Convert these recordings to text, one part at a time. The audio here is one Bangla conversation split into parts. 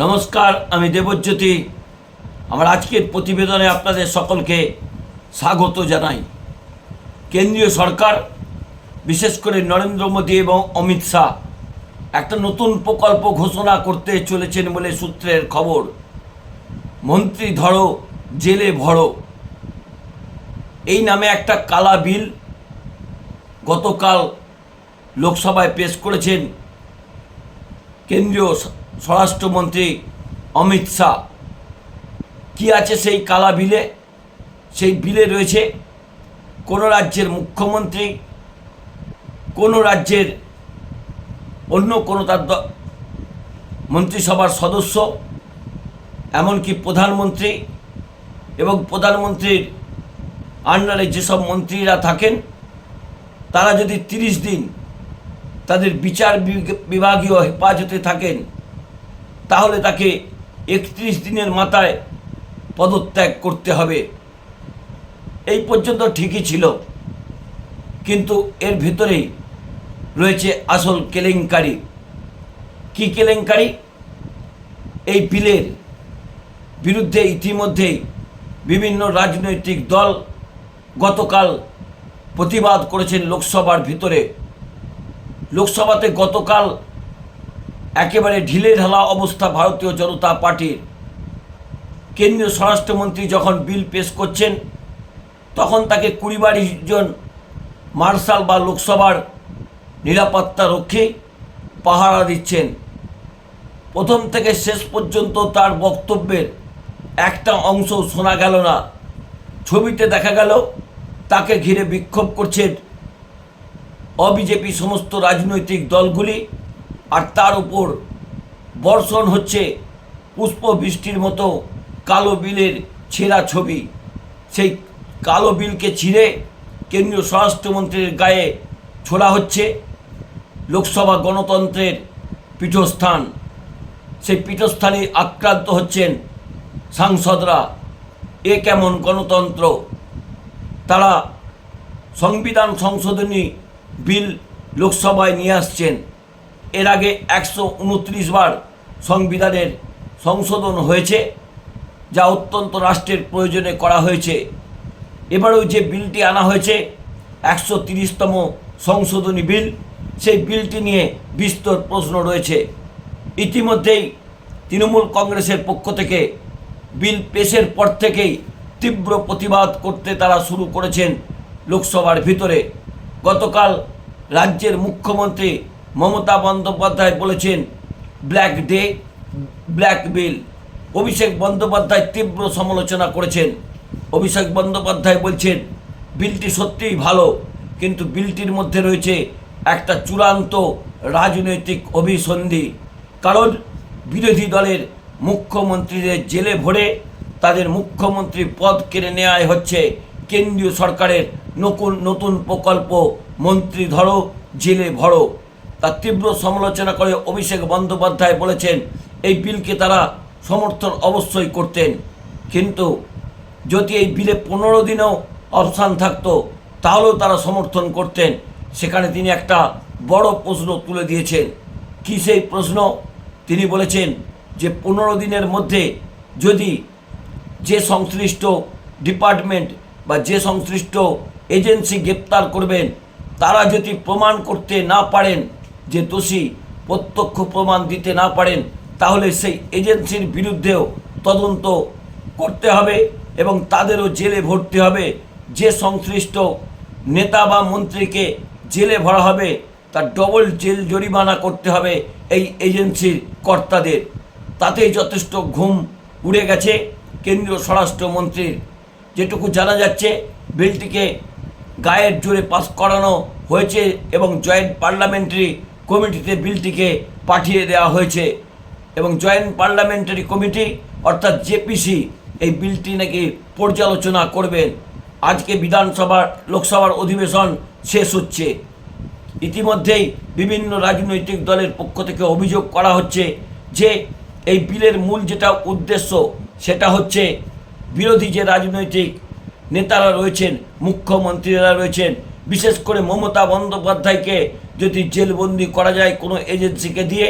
নমস্কার, আমি দেবজ্যোতি। আমার আজকের প্রতিবেদনে আপনাদের সকলকে স্বাগত জানাই। কেন্দ্রীয় সরকার, বিশেষ করে নরেন্দ্র মোদী এবং অমিত শাহ, একটা নতুন প্রকল্প ঘোষণা করতে চলেছেন বলে সূত্রের খবর। মন্ত্রী, ধরো, জেলে ভরো। এই নামে একটা কালা বিল গতকাল লোকসভায় পেশ করেছেন। কেন্দ্রীয় স্বরাষ্ট্রমন্ত্রী অমিত শাহ। কী আছে সেই কালা বিলে? সেই বিলে রয়েছে কোনো রাজ্যের মুখ্যমন্ত্রী, কোনো রাজ্যের অন্য কোনো তার মন্ত্রিসভার সদস্য, এমনকি প্রধানমন্ত্রী এবং প্রধানমন্ত্রীর আন্ডারে যেসব মন্ত্রীরা থাকেন, তারা যদি তিরিশ দিন তাদের বিচার বিভাগীয় হেফাজতে থাকেন তাহলে তাকে একত্রিশ দিনের মাথায় পদত্যাগ করতে হবে। এই পর্যন্ত ঠিকই ছিল। কিন্তু এর ভেতরেই রয়েছে আসল কেলেঙ্কারি। কি কেলেঙ্কারি? এই বিলের বিরুদ্ধে ইতিমধ্যেই বিভিন্ন রাজনৈতিক দল গতকাল প্রতিবাদ করেছেন লোকসভার ভিতরে। লোকসভাতে গতকাল একেবারে ঢিলে ঢালা অবস্থা ভারতীয় জনতা পার্টির। কেন্দ্রীয় স্বরাষ্ট্রমন্ত্রী যখন বিল পেশ করছেন, তখন তাকে কুড়ি বাইশ জন মার্শাল বা লোকসভার নিরাপত্তা রক্ষী পাহারা দিচ্ছেন। প্রথম থেকে শেষ পর্যন্ত তার বক্তব্যের একটা অংশ শোনা গেল না। ছবিতে দেখা গেল, তাকে ঘিরে বিক্ষোভ করছেন অবিজেপি সমস্ত রাজনৈতিক দলগুলি। আর তার উপর বর্ষণ হচ্ছে পুষ্প বৃষ্টির মতো কালো বিলের ছেঁড়া ছবি। সেই কালো বিলকে ছিঁড়ে কেন্দ্রীয় স্বরাষ্ট্রমন্ত্রীর গায়ে ছোড়া হচ্ছে লোকসভা গণতন্ত্রের পীঠস্থান। সেই পীঠস্থানে আক্রান্ত হচ্ছেন সাংসদরা। এ কেমন গণতন্ত্র? তারা সংবিধান সংশোধনী বিল লোকসভায় নিয়ে আসছেন। এর আগে একশো উনত্রিশ বার সংবিধানের সংশোধন হয়েছে, যা অত্যন্ত রাষ্ট্রের প্রয়োজনে করা হয়েছে। এবারেও যে বিলটি আনা হয়েছে, একশো তিরিশতম সংশোধনী বিল, সেই বিলটি নিয়ে বিস্তর প্রশ্ন রয়েছে। ইতিমধ্যেই তৃণমূল কংগ্রেসের পক্ষ থেকে বিল পেশের পর থেকেই তীব্র প্রতিবাদ করতে তারা শুরু করেছেন লোকসভার ভিতরে। গতকাল রাজ্যের মুখ্যমন্ত্রী মমতা বন্দ্যোপাধ্যায় বলেছেন black day black bill Abhishek Bandyopadhyay তীব্র সমালোচনা করেছেন। অভিষেক বন্দ্যোপাধ্যায় বলছেন বিলটি সত্যিই ভালো, কিন্তু বিলটির মধ্যে রয়েছে একটা চূড়ান্ত রাজনৈতিক অভিসন্ধি। কারণ বিরোধী দলের মুখ্যমন্ত্রীদের জেলে ভরে তাদের মুখ্যমন্ত্রী পদ কেড়ে নেওয়াই হচ্ছে কেন্দ্রীয় সরকারের নতুন নতুন প্রকল্প, মন্ত্রী ধরো, জেলে ভরো। তার তীব্র সমালোচনা করে অভিষেক বন্দ্যোপাধ্যায় বলেছেন, এই বিলকে তারা সমর্থন অবশ্যই করতেন। কিন্তু যদি এই বিলে পনেরো দিনেও অবস্থান থাকতো, তাহলেও তারা সমর্থন করতেন। সেখানে তিনি একটা বড় প্রশ্ন তুলে দিয়েছেন। কী সেই প্রশ্ন? তিনি বলেছেন যে, পনেরো দিনের মধ্যে যদি যে সংশ্লিষ্ট ডিপার্টমেন্ট বা যে সংশ্লিষ্ট এজেন্সি গ্রেপ্তার করবেন, তারা যদি প্রমাণ করতে না পারেন যে দোষী প্রত্যক্ষ প্রমাণ দিতে না পারেন, তাহলে সেই এজেন্সির বিরুদ্ধেও তদন্ত করতে হবে এবং তাদেরও জেলে ভরতে হবে। যে সংশ্লিষ্ট নেতা বা মন্ত্রীকে জেলে ভরা হবে, তার ডবল জেল জরিমানা করতে হবে এই এজেন্সির কর্তাদের। তাতেই যথেষ্ট ঘুম উড়ে গেছে কেন্দ্রীয় স্বরাষ্ট্রমন্ত্রীর যেটুকু জানা যাচ্ছে, বিলটিকে গায়ের জোরে পাস করানো হয়েছে এবং জয়েন্ট পার্লামেন্টারি কমিটিতে বিলটিকে পাঠিয়ে দেওয়া হয়েছে এবং জয়েন্ট পার্লামেন্টারি কমিটি অর্থাৎ জেপিসি এই বিলটি নাকি পর্যালোচনা করবেন আজকে বিধানসভার লোকসভার অধিবেশন শেষ হচ্ছে। ইতিমধ্যেই বিভিন্ন রাজনৈতিক দলের পক্ষ থেকে অভিযোগ করা হচ্ছে যে এই বিলের মূল যেটা উদ্দেশ্য, সেটা হচ্ছে বিরোধী যে রাজনৈতিক নেতারা রয়েছেন, মুখ্যমন্ত্রীরা রয়েছেন, বিশেষ করে মমতা বন্দ্যোপাধ্যায়কে যদি জেলবন্দি করা যায় কোনো এজেন্সিকে দিয়ে,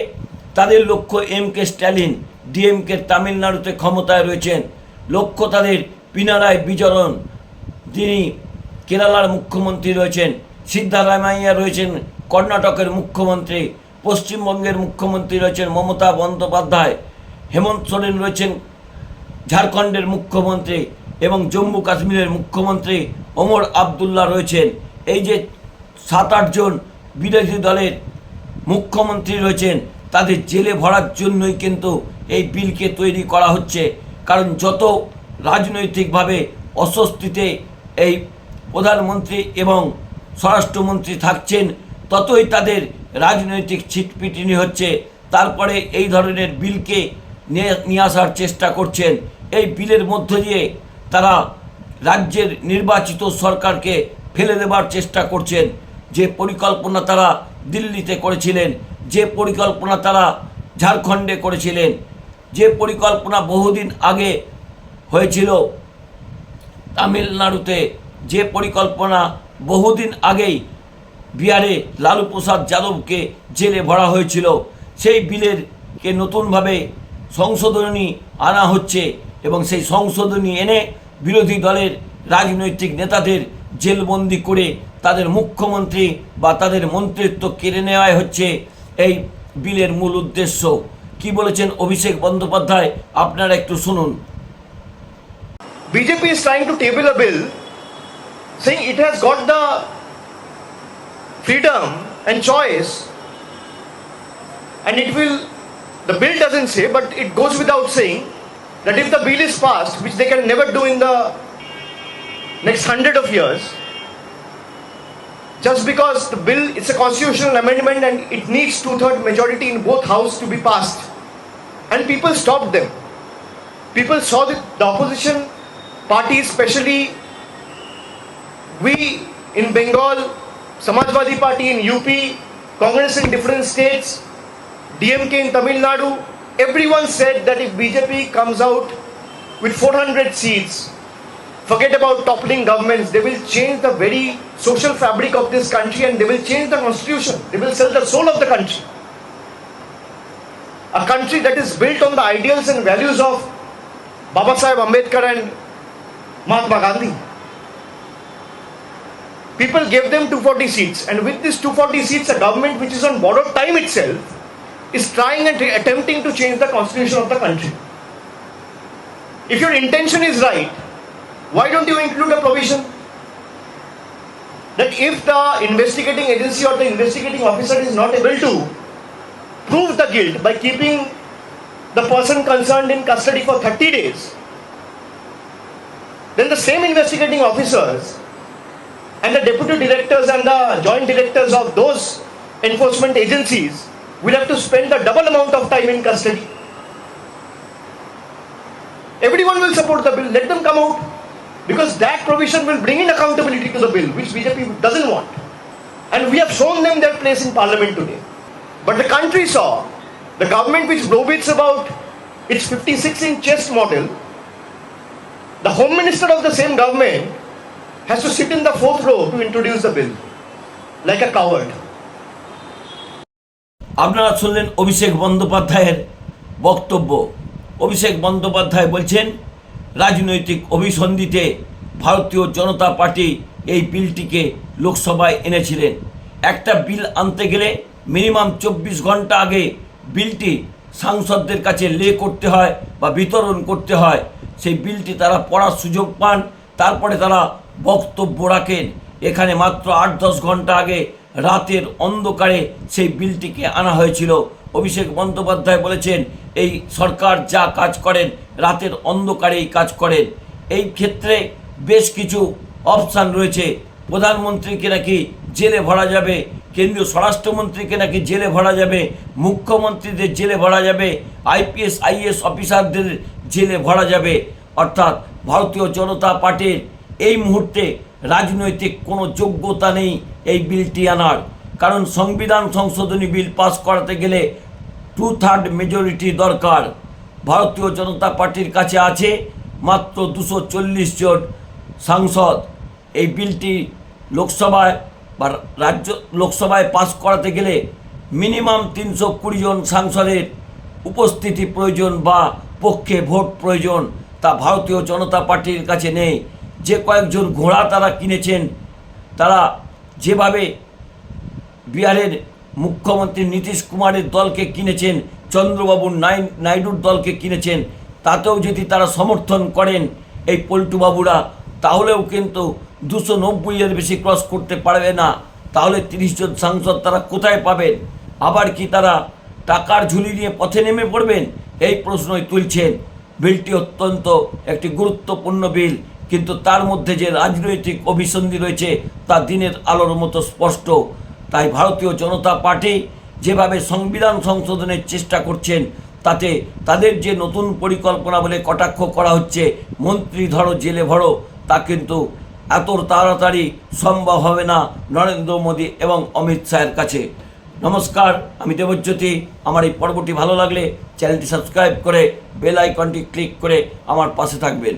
তাদের লক্ষ্য এম কে স্ট্যালিন ডিএমকের তামিলনাড়ুতে ক্ষমতায় রয়েছেন। লক্ষ্য তাদের পিনারায় বিচরণ। তিনি কেরালার মুখ্যমন্ত্রী রয়েছেন, সিদ্ধারামাইয়া রয়েছেন, কর্ণাটকের মুখ্যমন্ত্রী, পশ্চিমবঙ্গের মুখ্যমন্ত্রী রয়েছেন মমতা বন্দ্যোপাধ্যায়, হেমন্ত সোরেন রয়েছেন, ঝাড়খণ্ডের মুখ্যমন্ত্রী এবং জম্মু কাশ্মীরের মুখ্যমন্ত্রী ওমর আবদুল্লাহ রয়েছেন। এই যে সাত আটজন বিরোধী দলের মুখ্যমন্ত্রী রয়েছেন, তাদের জেলে ভরার জন্যই কিন্তু এই বিলকে তৈরি করা হচ্ছে। কারণ যত রাজনৈতিকভাবে অস্বস্তিতে এই প্রধানমন্ত্রী এবং স্বরাষ্ট্রমন্ত্রী থাকছেন, ততই তাদের রাজনৈতিক ছিটপিটিনি হচ্ছে। তারপরে এই ধরনের বিলকে নিয়ে আসার চেষ্টা করছেন। এই বিলের মধ্য দিয়ে তারা রাজ্যের নির্বাচিত সরকারকে ফেলে দেবার চেষ্টা করছেন। যে পরিকল্পনা তারা দিল্লিতে করেছিলেন, যে পরিকল্পনা তারা ঝাড়খণ্ডে করেছিলেন, যে পরিকল্পনা বহুদিন আগে হয়েছিল তামিলনাড়ুতে, যে পরিকল্পনা বহুদিন আগেই বিহারে লালু প্রসাদ যাদবকে জেলে ভরা হয়েছিল, সেই বিলের কে নতুনভাবে সংশোধনী আনা হচ্ছে এবং সেই সংশোধনী এনে বিরোধী দলের রাজনৈতিক নেতাদের জেলবন্দি করে তাদের মুখ্যমন্ত্রী বা তাদের মন্ত্রিত্ব কেড়ে নেওয়াই হচ্ছে এই বিলের মূল উদ্দেশ্য কি বলেছেন অভিষেক বন্দ্যোপাধ্যায় আপনারা একটু শুনুন BJP is trying to table a bill saying it has got the freedom and choice and it will the bill doesn't say but it goes without saying that if the bill is passed which they can never do in the next hundred of years just because the bill it's a constitutional amendment and it needs two-third majority in both house to be passed. And people stopped them. People saw that the opposition party especially we in Bengal, Samajwadi Party in UP, Congress in different states, DMK in Tamil Nadu, everyone said that if BJP comes out with 400 seats, forget about toppling governments, they will change the very social fabric of this country and they will change the constitution. They will sell the soul of the country. A country that is built on the ideals and values of Baba Sahib Ambedkar and Mahatma Gandhi. People gave them 240 seats, and with this 240 seats, a government which is on borrowed time itself is trying and attempting to change the constitution of the country. If your intention is right, why don't you include a provision? That if the investigating agency or the investigating officer is not able to prove the guilt by keeping the person concerned in custody for 30 days, then the same investigating officers and the deputy directors and the joint directors of those enforcement agencies will have to spend the double amount of time in custody. Everyone will support the bill, let them come out because that provision will bring in accountability to the bill, which BJP doesn't want. And we have shown them their place in parliament today. But the country saw the government which blows about its 56 inch chest model the Home Minister of the same government has to sit in the fourth row to introduce the bill, like a coward. আপনারা শুনলেন অভিষেক বন্দ্যোপাধ্যায়ের বক্তব্য অভিষেক বন্দ্যোপাধ্যায় বলছেন রাজনৈতিক অভিসন্ধিতে ভারতীয় জনতা পার্টি এই বিলটিকে লোকসভায় এনেছিলেন। একটা বিল আনতে গেলে মিনিমাম চব্বিশ ঘণ্টা আগে বিলটি সাংসদদের কাছে লে করতে হয় বা বিতরণ করতে হয়। সেই বিলটি তারা পড়ার সুযোগ পান, তারপরে তারা বক্তব্য রাখেন। এখানে মাত্র আট দশ ঘণ্টা আগে রাতের অন্ধকারে সেই বিলটিকে আনা হয়েছিল। অভিষেক বন্দ্যোপাধ্যায় বলেছেন এই সরকার যা কাজ করেন, রাতের অন্ধকারেই কাজ করেন। এই ক্ষেত্রে বেশ কিছু অপশান রয়েছে। প্রধানমন্ত্রীকে নাকি জেলে ভরা যাবে, কেন্দ্রীয় স্বরাষ্ট্রমন্ত্রীকে নাকি জেলে ভরা যাবে, মুখ্যমন্ত্রীদের জেলে ভরা যাবে, আইপিএস আইএস অফিসারদের জেলে ভরা যাবে। অর্থাৎ ভারতীয় জনতা পার্টির এই মুহূর্তে রাজনৈতিক কোনো যোগ্যতা নেই এই বিলটি আনার। কারণ সংবিধান সংশোধনী বিল পাস করাতে গেলে টু থার্ড মেজরিটি দরকার। ভারতীয় জনতা পার্টির কাছে আছে মাত্র দুশো চল্লিশ জন সাংসদ। এই বিলটি লোকসভায় বা রাজ্য লোকসভায় পাস করাতে গেলে মিনিমাম তিনশো কুড়ি জন সাংসদের উপস্থিতি প্রয়োজন বা পক্ষে ভোট প্রয়োজন তা ভারতীয় জনতা পার্টির কাছে নেই। যে কয়েকজন ঘোড়া তারা কিনেছেন, তারা যেভাবে বিহারের মুখ্যমন্ত্রী নীতিশ কুমারের দলকে কিনেছেন, চন্দ্রবাবু নাই নাইডুর দলকে কিনেছেন, তাতেও যদি তারা সমর্থন করেন এই পল্টুবাবুরা, তাহলেও কিন্তু দুশো নব্বইয়ের বেশি ক্রস করতে পারবে না। তাহলে তিরিশ জন সাংসদ তারা কোথায় পাবেন? আবার কি তারা টাকার ঝুলি নিয়ে পথে নেমে পড়বেন? এই প্রশ্নই তুলছেন। বিলটি অত্যন্ত একটি গুরুত্বপূর্ণ বিল, কিন্তু তার মধ্যে যে রাজনৈতিক অভিসন্ধি রয়েছে তা দিনের আলোর মতো স্পষ্ট। তাই ভারতীয় জনতা পার্টি যেভাবে সংবিধান সংশোধনের চেষ্টা করছেন, তাতে তাদের যে নতুন পরিকল্পনা বলে কটাক্ষ করা হচ্ছে, মন্ত্রী ধরো, জেলে ভরো, তা কিন্তু এত তাড়াতাড়ি সম্ভব হবে না নরেন্দ্র মোদী এবং অমিত শাহের কাছে। নমস্কার, আমি দেবজ্যোতি। আমার এই পর্বটি ভালো লাগলে চ্যানেলটি সাবস্ক্রাইব করে, বেল আইকনটি ক্লিক করে আমার পাশে থাকবেন।